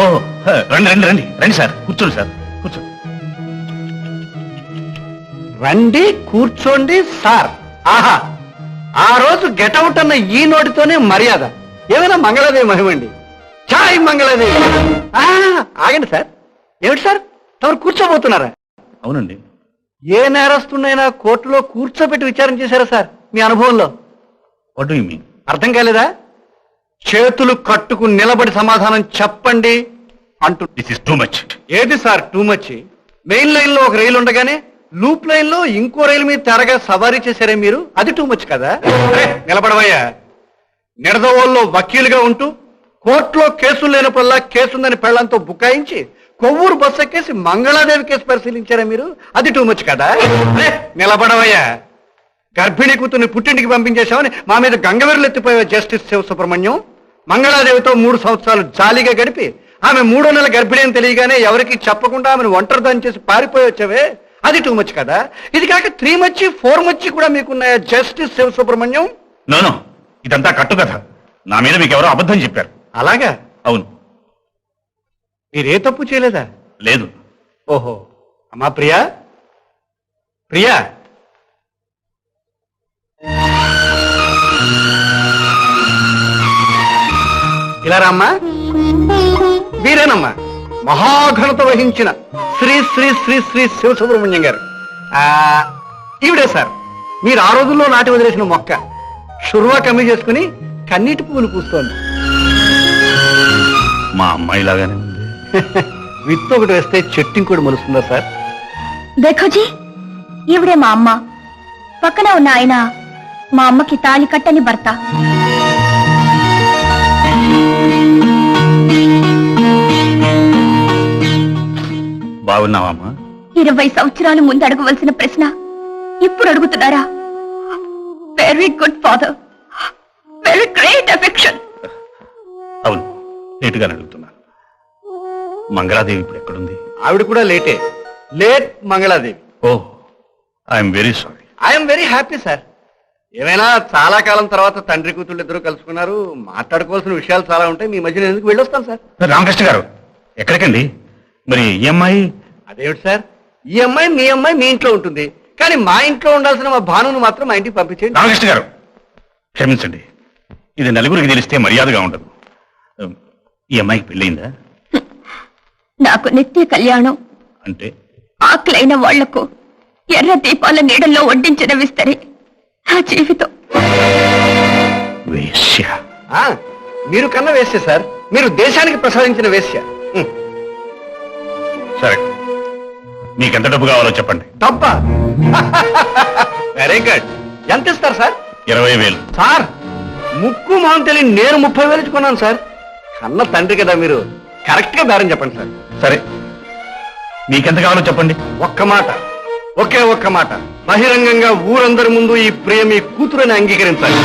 ఓ హ, రండి రండి రండి రండి సార్ కూర్చోండి సార్ కూర్చోండి. రండి కూర్చోండి సార్. ఆహా ఆ రోజు గెటౌట్ అన్న ఈ నోటితోనే మర్యాద. ఏమైనా మంగళదేవి మహిమండి చాయ్ మంగళదేవి. ఆగండి సార్. ఏమిటి సార్? తమరు కూర్చోబోతున్నారా? అవునండి. ఏ నేరస్తున్నైనా కోర్టులో కూర్చోబెట్టి విచారణ చేశారా సార్ మీ అనుభవంలో? వాట్ డూ మీన్ అర్థం కాలేదా? చేతులు కట్టుకు నిలబడి సమాధానం చెప్పండి అంటు దిస్ ఇస్ టూ మచ్ ఏది సార్ టూ మచ్ మెయిన్ లైన్లో ఒక రైలు ఉండగానే లూప్ లైన్లో ఇంకో రైలు మీద తెరగా సవారీ చేశారే మీరు? అది టూ మచ్ కదా? నిలబడవయ్యా. నిడదవోల్లో వకీలుగా ఉంటూ కోర్టులో కేసులు లేనప్పుడల్లా కేసుందని పెళ్ళంతో బుకాయించి కొవ్వూరు బస్సు ఎక్కేసి మంగళాదేవి కేసు పరిశీలించారా మీరు? అది టూ మచ్ కదా? నిలబడవయ్యా. గర్భిణీ కూతుర్ని పుట్టింటికి పంపించేశామని మా మీద గంగవెర్లు ఎత్తిపోయే జస్టిస్ శివ సుబ్రహ్మణ్యం మంగళాదేవితో మూడు సంవత్సరాలు జాలీగా గడిపి ఆమె మూడో నెల గర్భిణీ తెలియగానే ఎవరికి చెప్పకుండా ఆమెను ఒంటరిదాన్ని చేసి పారిపోయి వచ్చావే? అది టూ మచ్ కదా? ఇది కాక త్రీ మచ్చి ఫోర్ మచ్చి కూడా మీకున్నాయా justice Shiva Subrahmanyam no no ఇదంతా కట్టు కథ నా మీద మీకు ఎవరో అబద్ధం చెప్పారు. అలాగా? అవును. మీరే తప్పు చేయలేదా? లేదు. ఓహో. అమ్మా ప్రియా? ప్రియా? ఇలా రామ్మా. వీరేనమ్మా. మహాఘనత వహించిన శ్రీ శ్రీ శ్రీ శ్రీ శివ సుబ్రహ్మణ్యం గారు. ఆ, ఈవిడే సార్. మీరు ఆ రోజుల్లో నాటి వదిలేసిన మొక్క. షుర్వా కమ్మి చేసుకుని కన్నీటి పువ్వులు పూస్తోంది. మా అమ్మాయి లాగానే ఉంది. విత్తు ఒకటి వేస్తే చెట్టు ఇంకోటి మలుస్తుందా సార్? దేఖోజీ ఈవిడే మా అమ్మ. పక్కన ఉన్న ఆయన మా అమ్మకి తాళి కట్టని భర్త. బాగున్నావమ్మా. ఇరవై సంవత్సరాల ముందు అడగవలసిన ప్రశ్న. ఇప్పుడు అడుగుతున్నారా? Very good father very great affection అవును లేటుగానే అడుగుతున్నాను మంగళాదేవి ఇప్పుడు ఎక్కడుంది? ఆవిడ కూడా లేటే. Late Mangaladevi. Oh I'm very sorry. I'm very happy sir. ఏమైనా చాలా కాలం తర్వాత తండ్రి కూతుళ్ళు ఇద్దరు కలుసుకున్నారు మాట్లాడుకోవాల్సిన విషయాలు చాలా ఉంటాయి మీ మధ్యన ఎందుకు వెళ్ళొస్తాను సార్? రామకృష్ణ గారు ఎక్కడికండి? మరి ఈ అమ్మాయి అదేమిటి సార్? ఈ అమ్మాయి మీ అమ్మాయి మీ ఇంట్లో ఉంటుంది. కానీ మా ఇంట్లో ఉండాల్సిన మా భానును మాత్రం మా ఇంటికి పంపించేయండి. రామకృష్ణ గారు క్షమించండి. ఇది నలుగురికి తెలిస్తే మర్యాదగా ఉండదు. ఈ అమ్మాయికి పెళ్ళయిందా? నాకు నిత్య కళ్యాణం. అంటే? ఆకలైన వాళ్ళకు ఎర్ర దీపాల నీడల్లో వడ్డించిన విస్తరి నా జీవితం. వేశ్య. ఆ, మీరు కన్న వేశ్య సార్. మీరు దేశానికి ప్రసాదించిన వేశ్య. హ్మ్. సరే. మీకెంత డబ్బు కావాలో చెప్పండి. డబ్బా? వెరీ గుడ్ ఎంత ఇస్తారు సార్? ఇరవై వేలు. సార్ ముక్కు మొహం తెలియని నేను ముప్పై వేలు ఇచ్చుకున్నాను సార్. కన్న తండ్రి కదా మీరు. కరెక్ట్గా బేరం చెప్పండి సార్. సరే. మీకెంత కావాలో చెప్పండి. ఒక్క మాట. ఒకే ఒక్క మాట. బహిరంగంగా ఊరందరి ముందు ఈ ప్రేమి కూతురని అంగీకరించాలి.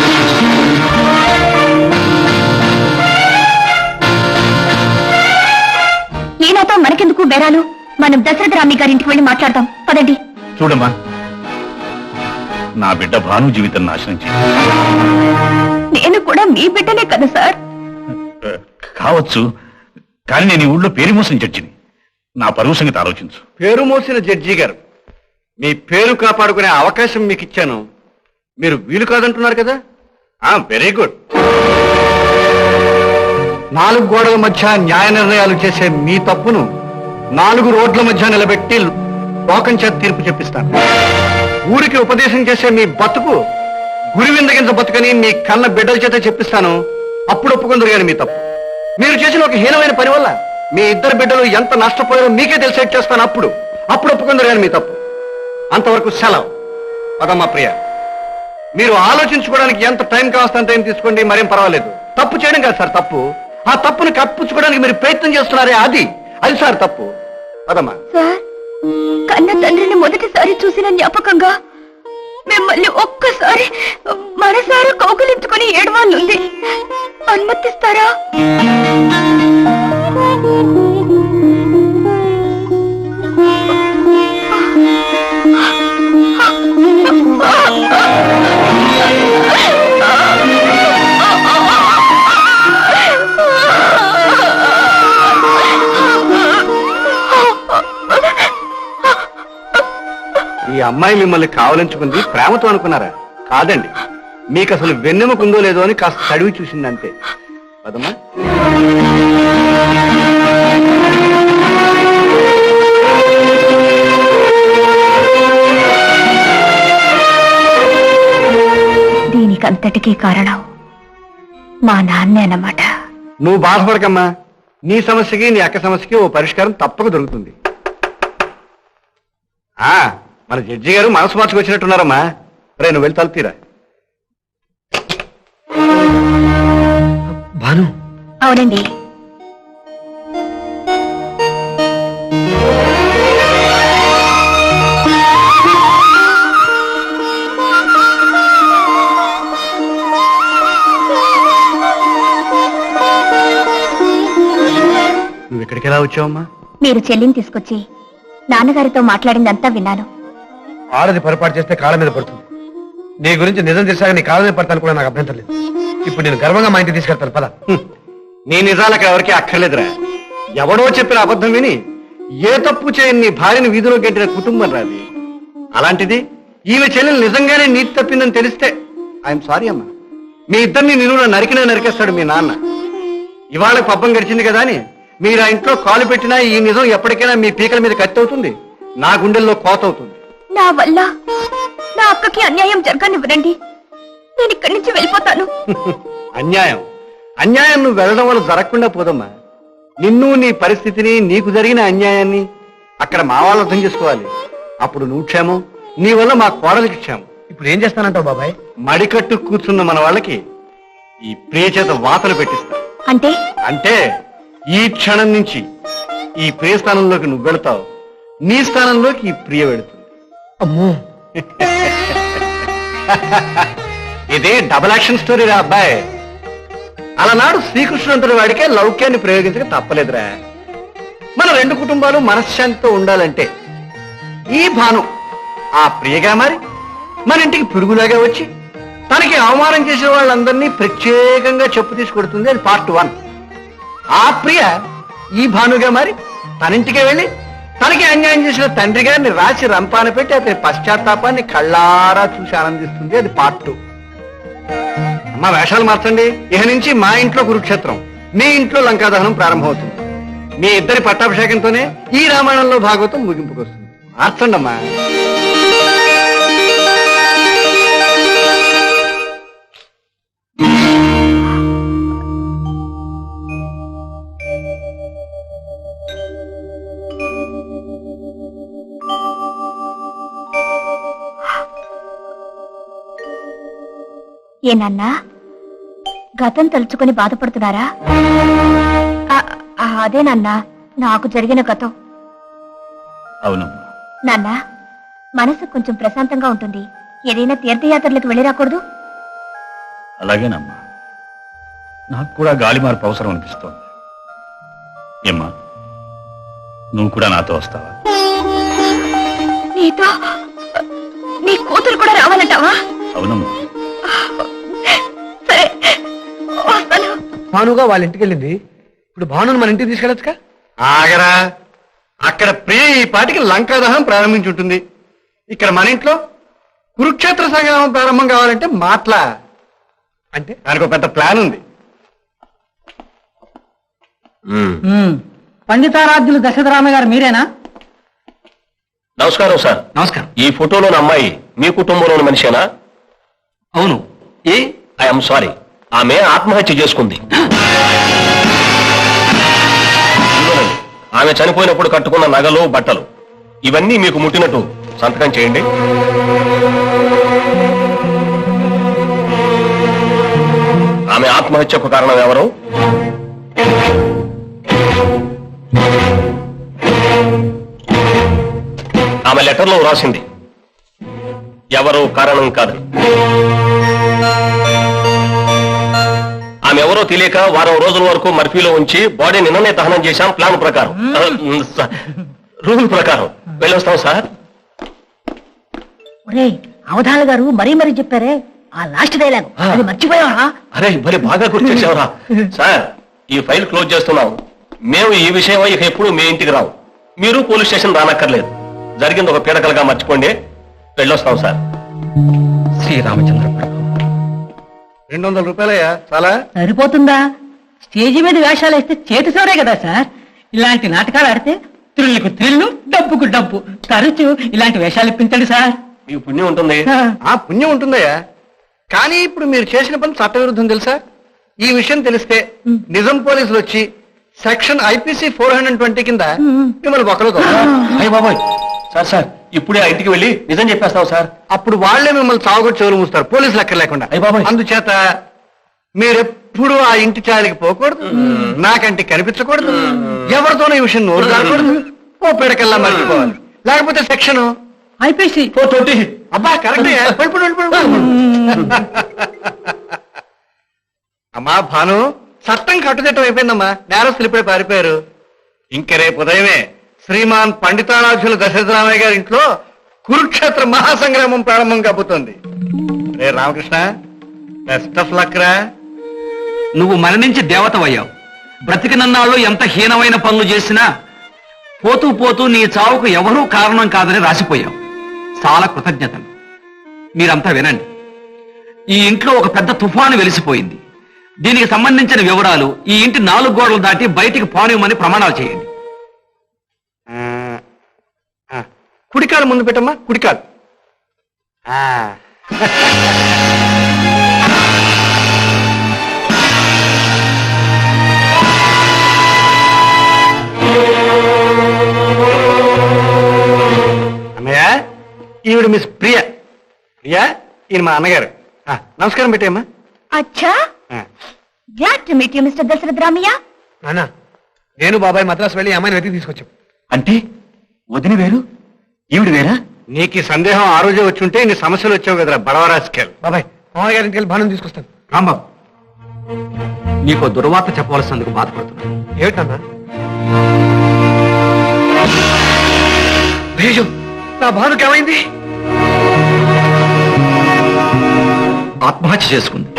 మనకెందుకు బేరాలు? మనం దశరథ రామి గారింటికి వెళ్ళి మాట్లాడదాం. పదండి. చూడమ్మా నా బిడ్డ భాను జీవితం నాశనం చేసి నేను కూడా మీ బిడ్డనే కదా సార్. కావచ్చు కానీ నేను ఈ ఊళ్ళో పేరు మోసం చర్చిని నా పరువు సంగతి ఆలోచించు. పేరు మోసిన జడ్జి గారు మీ పేరు కాపాడుకునే అవకాశం మీకు ఇచ్చాను. మీరు వీలు కాదంటున్నారు కదా? ఆ వెరీ గుడ్ నాలుగు గోడల మధ్య న్యాయ నిర్ణయాలు చేసే మీ తప్పును నాలుగు రోడ్ల మధ్య నిలబెట్టి లోకం చేత తీర్పు చెప్పిస్తాను. ఊరికి ఉపదేశం చేసే మీ బతుకు గురివిందగించ బతుకని మీ కన్న బిడ్డల చేత చెప్పిస్తాను. అప్పుడు ఒప్పుకుందరు కానీ మీ తప్పు. మీరు చేసిన ఒక హీనమైన పని వల్ల మీ ఇద్దరు బిడ్డలు ఎంత నష్టపోయారో మీకే తెలిసేట్ చేస్తాను అప్పుడు. అప్పుడు ఒప్పుకుందరు కానీ మీ తప్పు. అంతవరకు సెలవు. పదమ్మ ప్రియ. మీరు ఆలోచించుకోవడానికి ఎంత టైం కావస్త టైం తీసుకోండి మరేం పర్వాలేదు. తప్పు చేయడం కాదు సార్ తప్పు. ఆ తప్పును కప్పించుకోవడానికి మీరు ప్రయత్నం చేస్తున్నారే అది. అది సార్ తప్పు. పదమ్మా. సార్ కన్న తండ్రిని మొదటిసారి చూసిన జ్ఞాపకంగా మిమ్మల్ని ఒక్కసారి మనసారా కౌగులించుకుని ఏడవాళ్ళుంది అనుమతిస్తారా? అమ్మాయి మిమ్మల్ని కావలించుకుంది ప్రేమతో అనుకున్నారా? కాదండి. మీకు అసలు వెన్నెముకుందో లేదో అని కాస్త తడివి చూసింది అంతే పదమ్మా. దీనికంతటికీ కారణం మా నాన్నే అన్నమాట. నువ్వు బాధపడకమ్మా. నీ సమస్యకి నీ అక్క సమస్యకి ఓ పరిష్కారం తప్పక దొరుకుతుంది. ఆ మన జడ్జి గారు మనసు మార్చుకొచ్చినట్టున్నారమ్మా రే నువ్వు వెళ్ళి తలుపుతీరా భాను. అవునండి. నువ్వు ఇక్కడికి ఎలా వచ్చావమ్మా? మీరు చెల్లిని తీసుకొచ్చి నాన్నగారితో మాట్లాడిందంతా విన్నాను. ఆడది పొరపాటు చేస్తే కాళ్ళ మీద పడుతుంది. నీ గురించి నిజం తెలిసాక నీ కాళ్ళ మీద పడతాను కూడా నాకు అభ్యంతరం లేదు. ఇప్పుడు నేను గర్వంగా మా ఇంటికి తీసుకెళ్తాను పద. నీ నిజాలకు ఎవరికి అక్కర్లేదురా. ఎవడో చెప్పిన అబద్ధం విని ఏ తప్పు చేయని నీ భార్యని వీధిలో గెట్టిన కుటుంబం రాది అలాంటిది ఈమె చెల్లెలు నిజంగానే నీతి తప్పిందని తెలిస్తే ఐఎమ్ సారీ అమ్మా. మీ ఇద్దరిని నిలువున నరికినా నరికేస్తాడు మీ నాన్న. ఇవాళ పబ్బం గడిచింది కదా అని మీరు ఆ ఇంట్లో కాలు పెట్టినా ఈ నిజం ఎప్పటికైనా మీ పీకల మీద కత్తి అవుతుంది నా గుండెల్లో కోత అవుతుంది. నా వల్ల నా అక్కకి అన్యాయం జరగనివ్వరండి నేను ఇక్కడి నుంచి వెళ్ళిపోతాను. అన్యాయం. అన్యాయం నువ్వు వెళ్ళడం వల్ల జరగకుండా పోదమ్మా. నిన్ను నీ పరిస్థితిని నీకు జరిగిన అన్యాయాన్ని అక్కడ మా వాళ్ళు అర్థం చేసుకోవాలి. అప్పుడు నువ్వు క్షేమం నీ వల్ల మా కోడలికి క్షేమం. ఇప్పుడు ఏం చేస్తానంటావు బాబాయ్? మడికట్టు కూర్చున్న మన వాళ్ళకి ఈ ప్రియ చేత వాతలు పెట్టిస్తా. అంటే? అంటే ఈ క్షణం నుంచి ఈ ప్రియ స్థానంలోకి నువ్వు వెళతావు. నీ స్థానంలోకి ఈ ప్రియ వెళుతుంది. అమ్మో. ఇదే డబుల్ యాక్షన్ స్టోరీ రా అబ్బాయి. అలనాడు శ్రీకృష్ణుడు వాడికే లౌక్యాన్ని ప్రయోగించక తప్పలేదురా. మన రెండు కుటుంబాలు మనశ్శాంతితో ఉండాలంటే ఈ భాను ఆ ప్రియగా మరి మన ఇంటికి పిరుగులాగా వచ్చి తనకి అవమానం చేసిన వాళ్ళందరినీ ప్రత్యేకంగా చెప్పు తీసుకొడుతుంది అది పార్ట్ వన్. ఆ ప్రియ ఈ భానుగా మరి తనింటికే వెళ్ళి తనకి అన్యాయం చేసిన తండ్రి గారిని రాసి రంపాన పెట్టి అతని పశ్చాత్తాపాన్ని కళ్ళారా చూసి ఆనందిస్తుంది. అది పార్ట్ టూ అమ్మ వేషాలు మార్చండి. ఇహ నుంచి మా ఇంట్లో కురుక్షేత్రం మీ ఇంట్లో లంకాదహనం ప్రారంభమవుతుంది. మీ ఇద్దరి పట్టాభిషేకంతోనే ఈ రామాయణంలో భాగవతం ముగింపుకొస్తుంది మార్చండి అమ్మా. ఏనన్నా గతం తలుచుకొని బాధపడుతున్నారా? ఆ, అదేనన్నా నాకు జరిగిన గతం. అవునమ్మా నాన్న మనసు కొంచెం ప్రశాంతంగా ఉంటుంది. ఏదైనా తీర్థయాత్రలకు వెళ్ళి రాకూడదు అలాగేనమ్మా నాకు కూడా గాలి మార్పు అవసరం అనిపిస్తోంది. ఏమ్మా? నువ్వు కూడా నాతో వస్తావా? నీతో నీ కూతురు కూడా రావాలంటావా? అవునమ్మా. భానుగా వాళ్ళ ఇంటికి వెళ్ళింది. ఇప్పుడు భానుని మన ఇంటికి తీసుకెళ్ళొచ్చుగా? ఆగరా. అక్కడ ప్రియ ఈ పాటికి లంకాదహనం ప్రారంభించి ఉంటుంది ఇక్కడ మన ఇంట్లో కురుక్షేత్ర సంగ్రామం ప్రారంభం కావాలంటే మాట్లా. అంటే? దానికి ఒక పెద్ద ప్లాన్ ఉంది. పండితారాధ్యులు దశరథరామ గారు మీరేనా? నమస్కారం సార్. నమస్కారం. ఈ ఫోటోలోని అమ్మాయి మీ కుటుంబంలోని మనిషేనా? అవును. ఏ? I'm sorry. ఆమె ఆత్మహత్య చేసుకుంది. ఆమె చనిపోయినప్పుడు కట్టుకున్న నగలు బట్టలు ఇవన్నీ మీకు ముట్టినట్టు సంతకం చేయండి. ఆమె ఆత్మహత్యకు కారణం ఎవరు? ఆమె లెటర్లో రాసింది. ఎవరు కారణం కాదు. ఎవరో తెలియక వారం రోజుల వరకు మర్ఫీలో ఉంచి బాడీ నిన్ననే దహనం చేశాం ప్లాన్ ప్రకారం. రూల్ ప్రకారం. వెళ్ళొస్తాం సార్. ఒరే అవధాన గారు మరీ మరీ చెప్పారే. ఆ లాస్ట్ డైలాగ్. అది మర్చిపోయావా? అరే మరి బాగా గుర్తించావురా. సార్ ఈ ఫైల్ క్లోజ్ చేస్తున్నాం. మేము ఈ విషయం ఇక ఎప్పుడు మీ ఇంటికి రావు. మీరు పోలీస్ స్టేషన్ రానక్కర్లేదు. జరిగింది ఒక పీడకలుగా మర్చిపోండి. వెళ్ళొస్తాం సార్. శ్రీరామచంద్ర రెండు వందల రూపాయలయ్యా చాలా? సరిపోతుందా? స్టేజి మీద వేషాలు వేస్తే చేతి సోరే కదా సార్. ఇలాంటి నాటకాలు ఆడితే త్రిల్లుకు త్రిల్లు డబ్బుకు డబ్బు. తరచు ఇలాంటి వేషాలు ఇప్పించండి సార్. మీకు పుణ్యం ఉంటుంది. ఆ, పుణ్యం ఉంటుందయ్యా. కానీ ఇప్పుడు మీరు చేసిన పని చట్టవిరుద్ధం తెలుసా? ఈ విషయం తెలిస్తే నిజం పోలీసులు వచ్చి section IPC four hundred twenty కింద మిమ్మల్ని ఒకరు అయ్య బాబాయ్. సార్ సార్ ఇప్పుడే ఆ ఇంటికి వెళ్ళి నిజం చెప్పేస్తాం సార్. అప్పుడు వాళ్ళే మిమ్మల్ని చావుగొట్టి చెవులు మూస్తారు. పోలీసులు ఎక్కడ లేకుండా అయ్ బాబోయ్. అందుచేత మీరెప్పుడు ఆ ఇంటి చాలికి పోకూడదు. నాకంటే కనిపించకూడదు. ఎవరితోనూ ఈ విషయం నోరు కాకూడదు ఓ పిడకల్లా మర్చిపోవాలి. లేకపోతే సెక్షన్ ఫోర్ ట్వంటీ అబ్బా కరెక్ట్. అమ్మా భాను చట్టం కట్టుదిట్టం అయిపోయిందమ్మా. నేరస్తులు ఇప్పుడే పారిపోయారు. ఇంక రేపు ఉదయమే శ్రీమాన్ పండితారాజుల దశరథరామయ్య గారి ఇంట్లో కురుక్షేత్ర మహాసంగ్రామం ప్రారంభం కాబోతోంది. రే రామకృష్ణ బెస్ట్ ఆఫ్ లక్ రా. నువ్వు మరణించి దేవతవయ్యావు. బ్రతికినన్నాళ్ళు ఎంత హీనమైన పనులు చేసినా పోతూ పోతూ నీ చావుకు ఎవరూ కారణం కాదని రాసిపోయావు. చాలా కృతజ్ఞతలు. మీరంతా వినండి. ఈ ఇంట్లో ఒక పెద్ద తుఫాను వెలిసిపోయింది. దీనికి సంబంధించిన వివరాలు ఈ ఇంటి నాలుగు గోడలు దాటి బయటికి పోనివ్వమని ప్రమాణాలు చేయండి ఆ, ఆ, కుడికాలు ముందు పెట్టమ్మా కుడికాలు. అన్నయ్య? ఈవిడ మిస్ ప్రియ. ప్రియ? ఈయన మా అన్నగారు. ఆ, నమస్కారం పెట్టేయమ్మా. అచ్చా. ఆ. Glad to meet you mister Dasharath Ramayya నాన్న నేను బాబాయ్ మద్రాసు వెళ్ళి ఈ అమ్మాయిని వెతికి తీసుకొచ్చాం. అంటే వదిన వేరు? ఈవిడ వేరా? నీకు ఈ సందేహం ఆ రోజే వచ్చి ఉంటే ఇన్ని సమస్యలు వచ్చావు కదరా బడవరాజకీయాలు బాబాయ్ మామయ్య గారికి వెళ్ళి బాణం తీసుకొస్తాను. రాంబాబు. నీకు దుర్వార్త చెప్పవలసినందుకు బాధపడుతున్నాను ఏమిటి నాన్న అయ్యో నా భానుకి ఏమైంది? ఆత్మహత్య చేసుకుంది.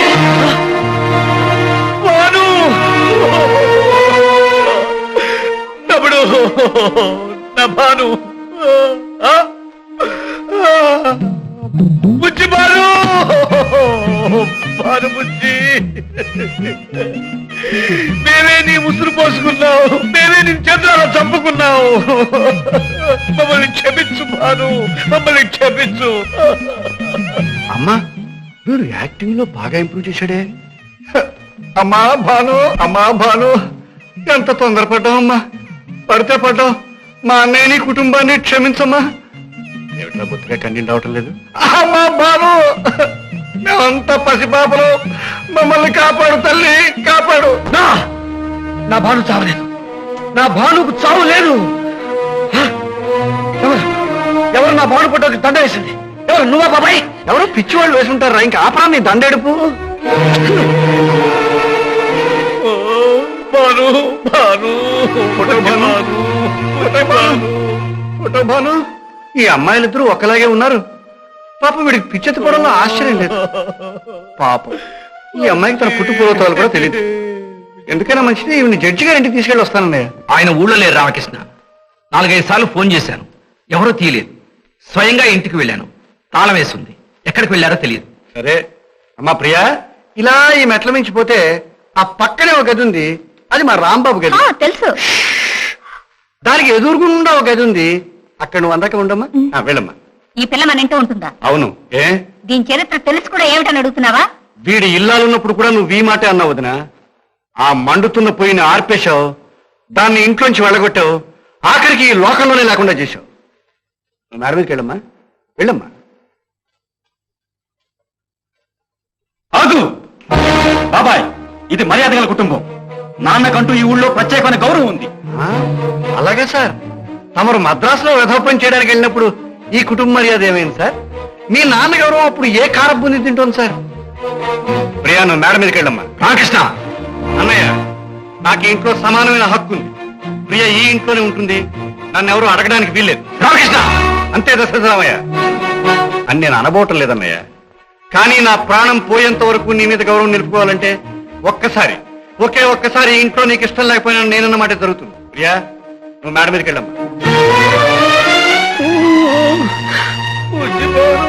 నా భాను భాను బుజ్జి మేమే నీ ఉసురు పోసుకున్నావు మేమే నీ చంద్రాల చంపుకున్నావు. మమ్మల్ని క్షమించు భాను. మమ్మల్ని క్షమించు. అమ్మా వీడు యాక్టింగ్లో బాగా ఇంప్రూవ్ చేశాడే. అమ్మా భాను అమ్మా భాను. ఎంత తొందరపడ్డావమ్మా పడితే పడ్డావు. మా అన్నయ్యని కుటుంబాన్ని క్షమించమ్మా. ఏమిట్రా బొత్తిగా కన్నీళ్ళు రావటం లేదు? అమ్మా భాను. మేమంతా పసిపాపలు మమ్మల్ని కాపాడు తల్లి కాపాడు. నా నా భాను చావలేదు. నా భానుకు చావు లేదు హ? ఎవరు? ఎవరు నా భాను పుట్టకి దండ వేసింది? ఎవరు నువ్వా బాబాయ్? ఎవరో పిచ్చివాళ్ళు వేసుంటారా ఇంకా ఆపరా నీ దండెడుపు. భాను భాను భాను భాను ఈ అమ్మాయిలిద్దరూ ఒకలాగే ఉన్నారు. పాపం వీడికి పిచ్చెత్తుకోవడంలో ఆశ్చర్యం లేదు. పాపం. ఈ అమ్మాయికి తన పుట్టు పూర్వతాలు కూడా తెలియదు ఎందుకైనా మంచిది ఈవిని జడ్జి గారింటికి తీసుకెళ్ళి వస్తానన్నయ్య. ఆయన ఊళ్ళో లేరు రామకృష్ణ. నాలుగైదు సార్లు ఫోన్ చేశాను. ఎవరూ తీయలేదు. స్వయంగా ఇంటికి వెళ్ళాను. తాళం వేసింది. ఎక్కడికి వెళ్ళారో తెలియదు. సరే. అమ్మా ప్రియా ఇలా ఈ మెట్ల మించి పోతే ఆ పక్కనే ఒక గది ఉంది. అది మా రాంబాబు గది. ఆ, తెలుసు. దానికి ఎదురుగుండా ఒక గది ఉంది. అక్కడ నువ్వు అందాక ఉండమ్మా. ఆ, వెళ్ళమ్మా. ఈ పిల్ల మన ఉంటుందా? అవును. ఏ? దీని చరిత్ర తెలుసు కూడా ఏమిటని అడుగుతున్నావా? వీడి ఇల్లాలున్నప్పుడు కూడా నువ్వు ఈ మాటే అన్నావు వదినా. ఆ మండుతున్న పొయ్యిని ఆర్పేశావు. దాన్ని ఇంట్లోంచి వెళ్ళగొట్టావు. ఆఖరికి ఈ లోకంలోనే లేకుండా చేశావు. నువ్వు మేడ మీదకి వెళ్ళమ్మా. వెళ్ళమ్మా. ఆగు! బాబాయ్ ఇది మర్యాద గల కుటుంబం. నాన్నకంటూ ఈ ఊళ్ళో ప్రత్యేకమైన గౌరవం ఉంది. ఆ, అలాగే సార్. తమరు మద్రాసులో వ్యధోపం చేయడానికి వెళ్ళినప్పుడు ఈ కుటుంబ మర్యాద ఏమైంది సార్? మీ నాన్న గౌరవం అప్పుడు ఏ కారబుంది తింటోంది సార్? ప్రియా నువ్వు మేడ మీదకి వెళ్ళమ్మా. రామకృష్ణ! అన్నయ్య నాకు ఈ ఇంట్లో సమానమైన హక్కు ఉంది. ప్రియ ఈ ఇంట్లోనే ఉంటుంది. నన్ను ఎవరు అడగడానికి వీల్లేదు. రామకృష్ణ! అంతే దశరథరామయ్య. అని నేను అనబోవటం లేదన్నయ్య. కానీ నా ప్రాణం పోయేంత వరకు నీ మీద గౌరవం నిలుపుకోవాలంటే ఒక్కసారి ఒకే ఒక్కసారి ఇంట్లో నీకు ఇష్టం లేకపోయినా నేనన్నమాట జరుగుతుంది. ప్రియా నువ్వు మేడ మీదకి వెళ్ళమ్మా. 我鸡巴都